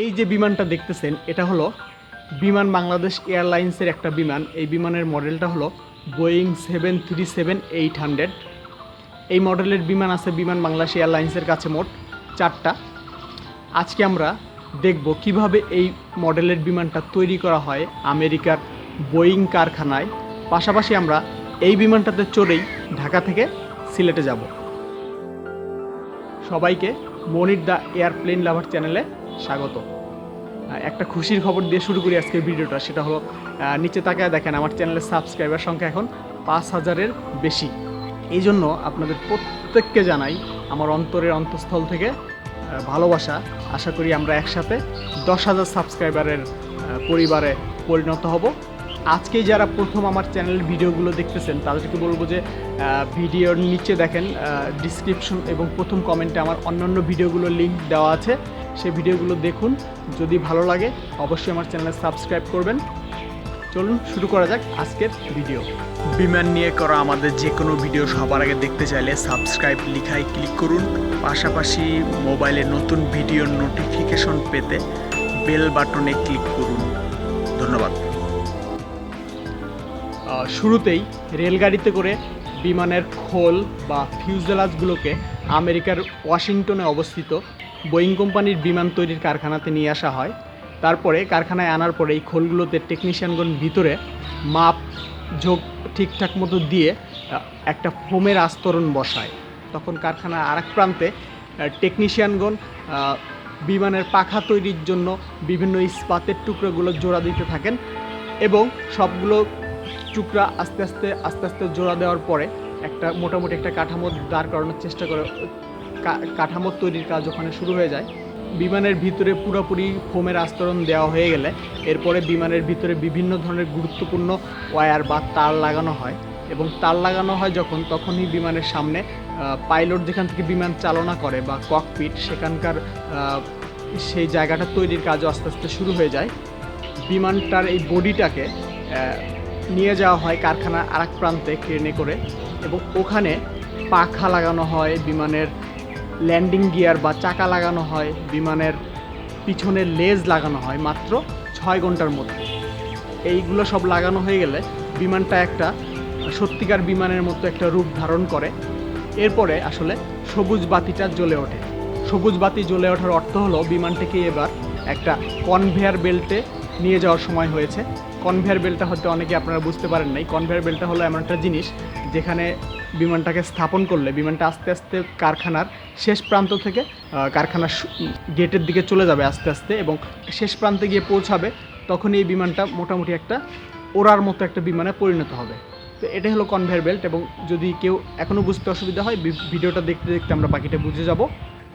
এই যে বিমানটা দেখতেছেন, এটা হলো বিমান বাংলাদেশ এয়ারলাইন্সের একটা বিমান। এই বিমানের মডেলটা হলো Boeing seven three seven eight hundred এই মডেলের বিমান আছে বিমান বাংলাদেশ এয়ারলাইন্সের কাছে মোট চারটা। আজকে আমরা দেখব কীভাবে এই মডেলের বিমানটা তৈরি করা হয় আমেরিকার বোয়িং কারখানায়। পাশাপাশি আমরা এই বিমানটাতে চড়েই ঢাকা থেকে সিলেটে যাব। সবাইকে মনির দ্য এয়ারপ্লেন লাভার চ্যানেলে স্বাগত। একটা খুশির খবর দিয়ে শুরু করি আজকের ভিডিওটা, সেটা হলো নিচে তাকায় দেখেন আমার চ্যানেলের সাবস্ক্রাইবার সংখ্যা এখন পাঁচ হাজারের বেশি। এই জন্য আপনাদের প্রত্যেককে জানাই আমার অন্তরের অন্তঃস্থল থেকে ভালোবাসা। আশা করি আমরা একসাথে দশ হাজার সাবস্ক্রাইবারের পরিবারে পরিণত হব। আজকে যারা প্রথম আমার চ্যানেলের ভিডিওগুলো দেখতেছেন, তাদেরকে বলব যে ভিডিওর নিচে দেখেন ডিসক্রিপশন এবং প্রথম কমেন্টে আমার অন্যান্য ভিডিওগুলোর লিঙ্ক দেওয়া আছে। সেই ভিডিওগুলো দেখুন। যদি ভালো লাগে অবশ্যই আমার চ্যানেলে সাবস্ক্রাইব করবেন। চলুন শুরু করা যাক আজকের ভিডিও। বিমান নিয়ে করা আমাদের যে কোনো ভিডিও সবার আগে দেখতে চাইলে সাবস্ক্রাইব লিখায় ক্লিক করুন। পাশাপাশি মোবাইলে নতুন ভিডিওর নোটিফিকেশন পেতে বেল বাটনে ক্লিক করুন। ধন্যবাদ। শুরুতেই রেলগাড়িতে করে বিমানের খোল বা ফিউজেলাজগুলোকে আমেরিকার ওয়াশিংটনে অবস্থিত বোয়িং কোম্পানির বিমান তৈরির কারখানাতে নিয়ে আসা হয়। তারপরে কারখানায় আনার পরে এই খোলগুলোতে টেকনিশিয়ানগণ ভিতরে মাপ, ঝোঁক ঠিকঠাক মতো দিয়ে একটা ফোমের আস্তরণ বসায়। তখন কারখানার আরেক প্রান্তে টেকনিশিয়ানগণ বিমানের পাখা তৈরির জন্য বিভিন্ন ইস্পাতের টুকরোগুলো জোড়া দিতে থাকেন এবং সবগুলো টুকরা আস্তে আস্তে আস্তে আস্তে জোড়া দেওয়ার পরে একটা, মোটামুটি একটা কাঠামো দাঁড় করানোর চেষ্টা করে কাঠামো তৈরির কাজ ওখানে শুরু হয়ে যায়। বিমানের ভিতরে পুরোপুরি ফোমের আস্তরণ দেওয়া হয়ে গেলে এরপরে বিমানের ভিতরে বিভিন্ন ধরনের গুরুত্বপূর্ণ ওয়্যার বা তার লাগানো হয় এবং তার লাগানো হয় যখন তখনই বিমানের সামনে পাইলট যেখান থেকে বিমান চালনা করে বা ককপিট সেখানকার সেই জায়গাটা তৈরির কাজও আস্তে আস্তে শুরু হয়ে যায়। বিমানটার এই বডিটাকে নিয়ে যাওয়া হয় কারখানার আরেক প্রান্তে ক্রেনে করে এবং ওখানে পাখা লাগানো হয় বিমানের ল্যান্ডিং গিয়ার বা চাকা লাগানো হয়, বিমানের পিছনের লেজ লাগানো হয় মাত্র ছয় ঘণ্টার মধ্যে। এইগুলো সব লাগানো হয়ে গেলে বিমানটা একটা সত্যিকার বিমানের মতো একটা রূপ ধারণ করে। এরপরে আসলে সবুজ বাতিটা জ্বলে ওঠে। সবুজ বাতি জ্বলে ওঠার অর্থ হলো বিমানটিকে এবার একটা কনভেয়ার বেল্টে নিয়ে যাওয়ার সময় হয়েছে। কনভেয়ার বেল্টটা হয়তো অনেকে আপনারা বুঝতে পারেন নাই। কনভেয়ার বেল্টটা হলো এমন একটা জিনিস যেখানে বিমানটাকে স্থাপন করলে, বিমানটা আস্তে আস্তে কারখানার শেষ প্রান্ত থেকে কারখানার গেটের দিকে চলে যাবে আস্তে আস্তে এবং শেষ প্রান্তে গিয়ে পৌঁছাবে তখন এই বিমানটা মোটামুটি একটা ওড়ার মতো একটা বিমানে পরিণত হবে। তো এটাই হলো কনভেয়ার বেল্ট এবং যদি কেউ এখনও বুঝতে অসুবিধা হয় ভিডিওটা দেখতে দেখতে আমরা বাকিটা বুঝে যাব।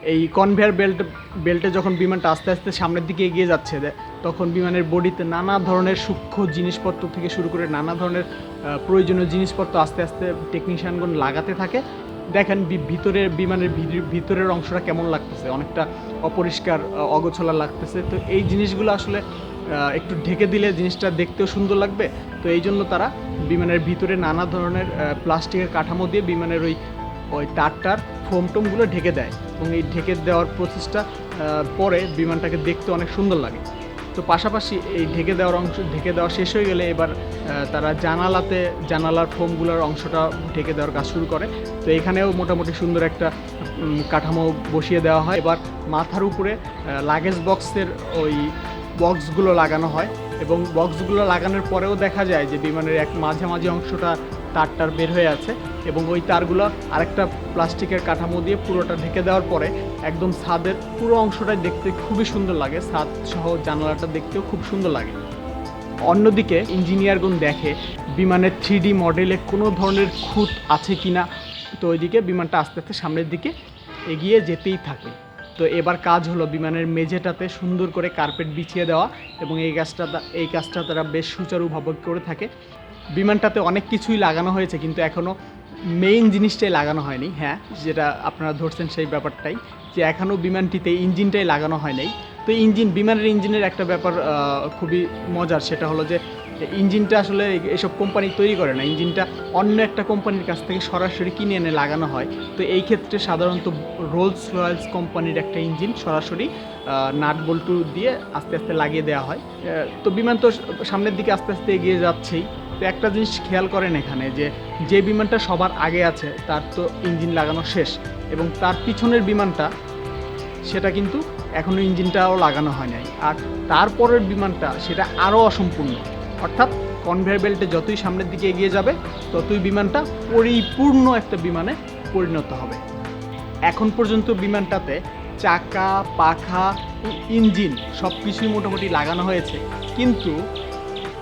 এই কনভেয়ার বেল্ট বেল্টে যখন বিমানটা আস্তে আস্তে সামনের দিকে এগিয়ে যাচ্ছে তখন বিমানের বডিতে নানা ধরনের সূক্ষ্ম জিনিসপত্র থেকে শুরু করে নানা ধরনের প্রয়োজনীয় জিনিসপত্র আস্তে আস্তে টেকনিশিয়ানগণ লাগাতে থাকে। দেখেন ভিতরের বিমানের ভিতর- ভিতরের অংশটা কেমন লাগতেছে, অনেকটা অপরিষ্কার অগোছলা লাগতেছে। তো এই জিনিসগুলো আসলে একটু ঢেকে দিলে জিনিসটা দেখতেও সুন্দর লাগবে। তো এই জন্য তারা বিমানের ভিতরে নানা ধরনের প্লাস্টিকের কাঠামো দিয়ে বিমানের ওই ওই তারটার ফোম টোমগুলো ঢেকে দেয় এবং এই ঢেকে দেওয়ার প্রসেসটা পরে বিমানটাকে দেখতে অনেক সুন্দর লাগে। তো পাশাপাশি এই ঢেকে দেওয়ার অংশ, ঢেকে দেওয়া শেষ হয়ে গেলে এবার তারা জানালাতে, জানালার ফোমগুলোর অংশটা ঢেকে দেওয়ার কাজ শুরু করে। তো এখানেও মোটামুটি সুন্দর একটা কাঠামো বসিয়ে দেওয়া হয়। এবার মাথার উপরে লাগেজ বক্সের ওই বক্সগুলো লাগানো হয় এবং বক্সগুলো লাগানোর পরেও দেখা যায় যে বিমানের এক মাঝামাঝি অংশটা তারটার বের হয়ে আছে এবং ওই তারগুলো আরেকটা প্লাস্টিকের কাঠামো দিয়ে পুরোটা ঢেকে দেওয়ার পরে একদম ছাদের পুরো অংশটাই দেখতে খুবই সুন্দর লাগে। ছাদ সহ জানালাটা দেখতেও খুব সুন্দর লাগে। অন্যদিকে ইঞ্জিনিয়ারগণ দেখে বিমানের থ্রি মডেলে কোনো ধরনের খুঁত আছে কিনা। তো ওইদিকে বিমানটা আস্তে আস্তে সামনের দিকে এগিয়ে যেতেই থাকে। তো এবার কাজ হলো বিমানের মেঝেটাতে সুন্দর করে কার্পেট বিছিয়ে দেওয়া এবং এই কাজটা এই কাজটা তারা বেশ সুচারুভাবে করে থাকে। বিমানটাতে অনেক কিছুই লাগানো হয়েছে, কিন্তু এখনও মেইন জিনিসটাই লাগানো হয়নি হ্যাঁ যেটা আপনারা ধরছেন সেই ব্যাপারটাই, যে এখনও বিমানটিতে ইঞ্জিনটাই লাগানো হয় নাই তো ইঞ্জিন বিমানের ইঞ্জিনের একটা ব্যাপার খুবই মজার, সেটা হলো যে ইঞ্জিনটা আসলে এসব কোম্পানি তৈরি করে না। ইঞ্জিনটা অন্য একটা কোম্পানির কাছ থেকে সরাসরি কিনে এনে লাগানো হয়। তো এই ক্ষেত্রে সাধারণত রোলস রয়্যালস কোম্পানির একটা ইঞ্জিন সরাসরি নাট বল্টু দিয়ে আস্তে আস্তে লাগিয়ে দেওয়া হয়। তো বিমান তো সামনের দিকে আস্তে আস্তে এগিয়ে যাচ্ছেই। তো একটা জিনিস খেয়াল করেন এখানে যে যে বিমানটা সবার আগে আছে, তার তো ইঞ্জিন লাগানো শেষ। এবং তার পিছনের বিমানটা, সেটা কিন্তু এখনও ইঞ্জিনটাও লাগানো হয় নাই। আর তারপরের বিমানটা, সেটা আরও অসম্পূর্ণ। অর্থাৎ কনভেয়ার বেল্টে যতই সামনের দিকে এগিয়ে যাবে, ততই বিমানটা পরিপূর্ণ একটা বিমানে পরিণত হবে। এখন পর্যন্ত বিমানটাতে চাকা, পাখা ইঞ্জিন সব কিছুই মোটামুটি লাগানো হয়েছে। কিন্তু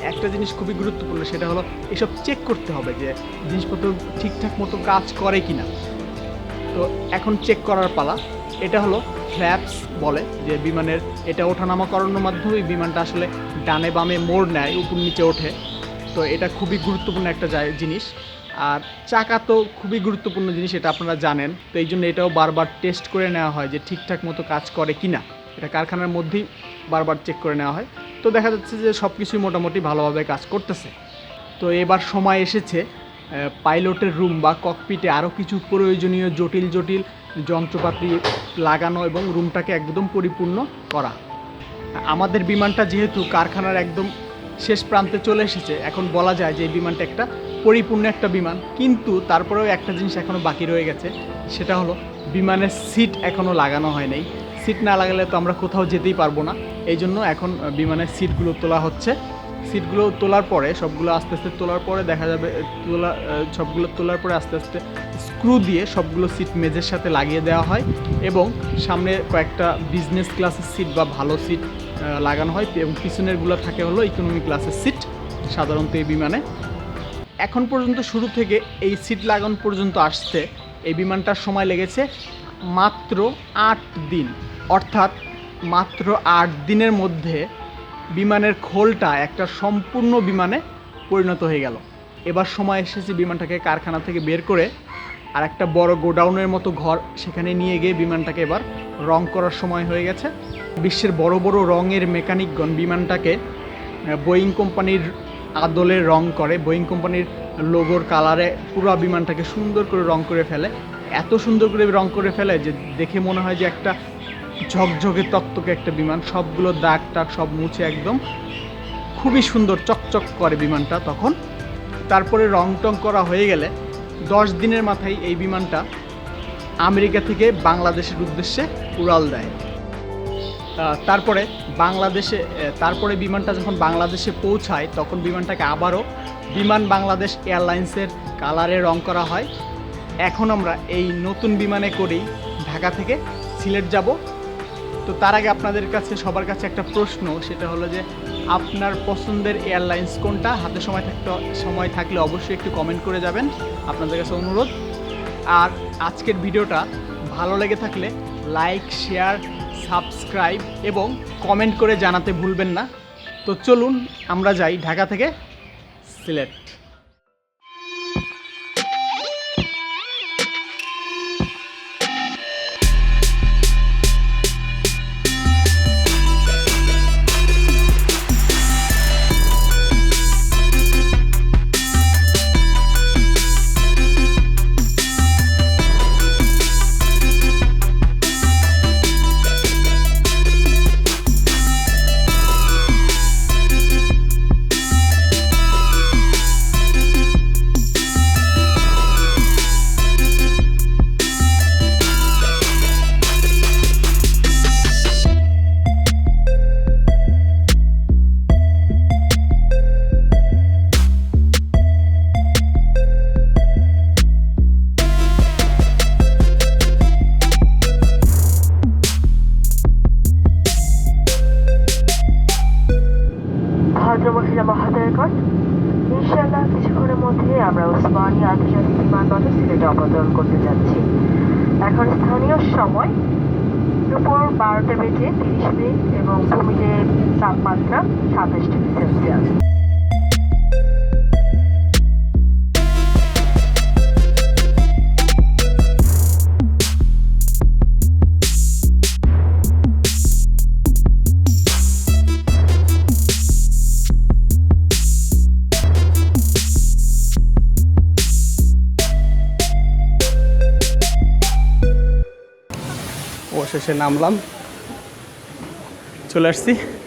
একটা জিনিস খুবই গুরুত্বপূর্ণ, সেটা হলো এসব চেক করতে হবে যে জিনিসপত্র ঠিকঠাক মতো কাজ করে কিনা। তো এখন চেক করার পালা, এটা হলো ফ্ল্যাপস বলে, যে বিমানের এটা ওঠানামা করানোর মাধ্যমে বিমানটা আসলে ডানে বামে মোড় নেয়, উপর নিচে ওঠে। তো এটা খুবই গুরুত্বপূর্ণ একটা জিনিস। আর চাকা তো খুবই গুরুত্বপূর্ণ জিনিস, এটা আপনারা জানেন। তো এই জন্য এটাও বারবার টেস্ট করে নেওয়া হয় যে ঠিকঠাক মতো কাজ করে কি না এটা কারখানার মধ্যেই বারবার চেক করে নেওয়া হয়। তো দেখা যাচ্ছে যে সব কিছুই মোটামুটি ভালোভাবে কাজ করতেছে। তো এবার সময় এসেছে পাইলটের রুম বা ককপিটে আরও কিছু প্রয়োজনীয় জটিল জটিল যন্ত্রপাতি লাগানো এবং রুমটাকে একদম পরিপূর্ণ করা। আমাদের বিমানটা যেহেতু কারখানার একদম শেষ প্রান্তে চলে এসেছে, এখন বলা যায় যে এই বিমানটা একটা পরিপূর্ণ একটা বিমান। কিন্তু তারপরেও একটা জিনিস এখনও বাকি রয়ে গেছে, সেটা হলো বিমানের সিট এখনও লাগানো হয় নাই। সিট না লাগালে তো আমরা কোথাও যেতেই পারব না। এই জন্য এখন বিমানের সিটগুলো তোলা হচ্ছে। সিটগুলো তোলার পরে, সবগুলো আস্তে আস্তে তোলার পরে দেখা যাবে, তোলা সবগুলো তোলার পরে আস্তে আস্তে স্ক্রু দিয়ে সবগুলো সিট মেজের সাথে লাগিয়ে দেওয়া হয় এবং সামনে কয়েকটা বিজনেস ক্লাসের সিট বা ভালো সিট লাগানো হয় এবং পিছনেরগুলো থাকে হলো ইকোনমি ক্লাসের সিট সাধারণত এই বিমানে। এখন পর্যন্ত শুরু থেকে এই সিট লাগানো পর্যন্ত আসতে এই বিমানটার সময় লেগেছে মাত্র আট দিন। অর্থাৎ মাত্র আট দিনের মধ্যে বিমানের খোলটা একটা সম্পূর্ণ বিমানে পরিণত হয়ে গেল। এবার সময় এসেছে বিমানটাকে কারখানা থেকে বের করে আর একটা বড় গোডাউনের মতো ঘর সেখানে নিয়ে গিয়ে বিমানটাকে এবার রং করার সময় হয়ে গেছে। বিশ্বের বড় বড় রঙের মেকানিকগণ বিমানটাকে বোয়িং কোম্পানির আদলে রং করে। বোয়িং কোম্পানির লোগোর কালারে পুরো বিমানটাকে সুন্দর করে রং করে ফেলে। এত সুন্দর করে রং করে ফেলে যে দেখে মনে হয় যে একটা ঝকঝকে তকতকে একটা বিমান, সবগুলো দাগ টাগ সব মুছে একদম। খুবই সুন্দর চকচক করে বিমানটা তখন। তারপরে রং টং করা হয়ে গেলে দশ দিনের মাথায় এই বিমানটা আমেরিকা থেকে বাংলাদেশের উদ্দেশ্যে উড়াল দেয়। তারপরে বাংলাদেশে তারপরে বিমানটা যখন বাংলাদেশে পৌঁছায়, তখন বিমানটাকে আবারও বিমান বাংলাদেশ এয়ারলাইন্সের কালারে রং করা হয়। এখন আমরা এই নতুন বিমানে করেই ঢাকা থেকে সিলেট যাব। তো তার আগে আপনাদের কাছে, সবার কাছে একটা প্রশ্ন, সেটা হলো যে আপনার পছন্দের এয়ারলাইন্স কোনটা? হাতে সময় থাকতে, সময় থাকলে অবশ্যই একটু কমেন্ট করে যাবেন। আপনাদের কাছে অনুরোধ। আর আজকের ভিডিওটা ভালো লেগে থাকলে লাইক শেয়ার সাবস্ক্রাইব এবং কমেন্ট করে জানাতে ভুলবেন না। তো চলুন, আমরা যাই ঢাকা থেকে সিলেট। অবতরণ করতে যাচ্ছি। এখন স্থানীয় সময় দুপুর বারোটা বেজে তিরিশ মিনিট এবং ভূমিতে তাপমাত্রা সাতাশ ডিগ্রি সেলসিয়াস। নামলাম। চলে আসছি।